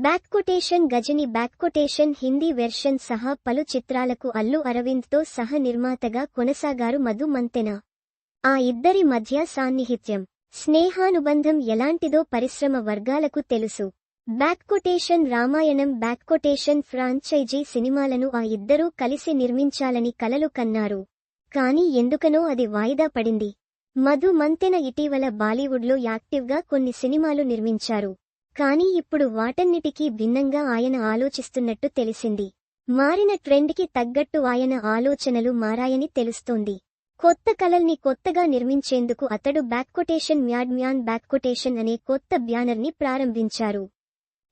Back quotation Ghajini back quotation Hindi version సహా పలు చిత్రాలకు అల్లు అరవింద్తో సహ నిర్మాతగా కొనసాగారు మధు మంతెన. ఆ ఇద్దరి మధ్య సాన్నిహిత్యం స్నేహానుబంధం ఎలాంటిదో పరిశ్రమ వర్గాలకు తెలుసు. Back quotation Ramayanam back quotation franchise సినిమాలను ఆ ఇద్దరూ కలిసి నిర్మించాలని కలలు కన్నారు. కానీ ఎందుకనో అది వాయిదా పడింది. మధు మంతెన ఇటీవల బాలీవుడ్లో యాక్టివ్గా కొన్ని సినిమాలు నిర్మించారు. కానీ ఇప్పుడు వాటన్నిటికీ భిన్నంగా ఆయన ఆలోచిస్తున్నట్టు తెలిసింది. మారిన ట్రెండ్కి తగ్గట్టు ఆయన ఆలోచనలు మారాయని తెలుస్తోంది. కొత్త కలల్ని కొత్తగా నిర్మించేందుకు అతడు బ్యాక్కొటేషన్ మ్యాడ్ మ్యాన్ బ్యాక్కొటేషన్ అనే కొత్త బ్యానర్ని ప్రారంభించారు.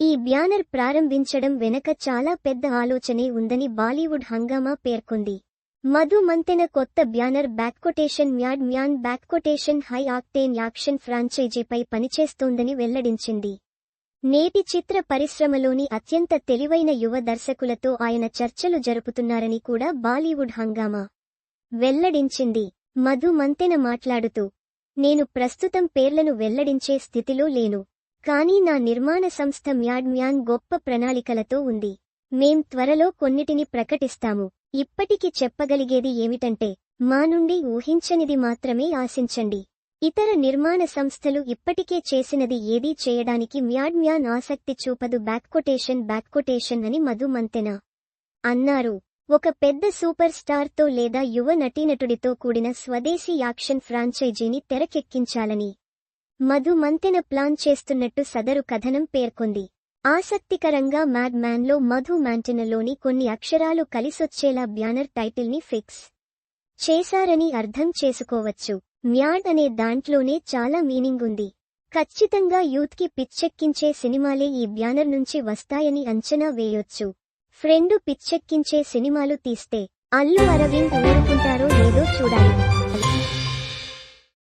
ఈ బ్యానర్ ప్రారంభించడం వెనక చాలా పెద్ద ఆలోచనే ఉందని బాలీవుడ్ హంగామా పేర్కొంది. మధు మంతెన కొత్త banner back quotation mad man back quotation high octane action ఫ్రాంచైజీపై పనిచేస్తోందని వెల్లడించింది. నేటి చిత్ర పరిశ్రమలోని అత్యంత తెలివైన యువ దర్శకులతో ఆయన చర్చలు జరుపుతున్నారని కూడా బాలీవుడ్ హంగామా వెల్లడించింది. మధు మంతెన మాట్లాడుతూ నేను ప్రస్తుతం పేర్లను వెల్లడించే స్థితిలో లేను. కానీ నా నిర్మాణ సంస్థ మ్యాడ్ మ్యాన్ గొప్ప ప్రణాళికలతో ఉంది. మేం త్వరలో కొన్నిటిని ప్రకటిస్తాము. ఇప్పటికి చెప్పగలిగేది ఏమిటంటే మా నుండి ఊహించనిది మాత్రమే ఆశించండి. ఇతర నిర్మాణ సంస్థలు ఇప్పటికే చేసినది ఏదీ చేయడానికి మ్యాడ్ మ్యాన్ ఆసక్తి చూపదు. బ్యాక్కొటేషన్ బ్యాక్కొటేషన్ అని మధు మంతెన అన్నారు. ఒక పెద్ద సూపర్ స్టార్తో లేదా యువ నటీనటుడితో కూడిన స్వదేశీ యాక్షన్ ఫ్రాంచైజీని తెరకెక్కించాలని మధు మంతెన ప్లాన్ చేస్తున్నట్టు సదరు కథనం పేర్కొంది. ఆసక్తికరంగా మ్యాడ్ మ్యాన్లో మధు మ్యాంటెనలోని కొన్ని అక్షరాలు కలిసొచ్చేలా బ్యానర్ టైటిల్ని ఫిక్స్ చేశారని అర్థం చేసుకోవచ్చు. మ్యాడ్ అనే దాంట్లోనే చాలా మీనింగ్ ఉంది. ఖచ్చితంగా యూత్కి పిచ్చెక్కించే సినిమాలే ఈ బ్యానర్ నుంచి వస్తాయని అంచనా వేయొచ్చు. ఫ్రెండు పిచ్చెక్కించే సినిమాలు తీస్తే అల్లు అరవింద్ ఊరుకుంటారో లేదో చూడాలి.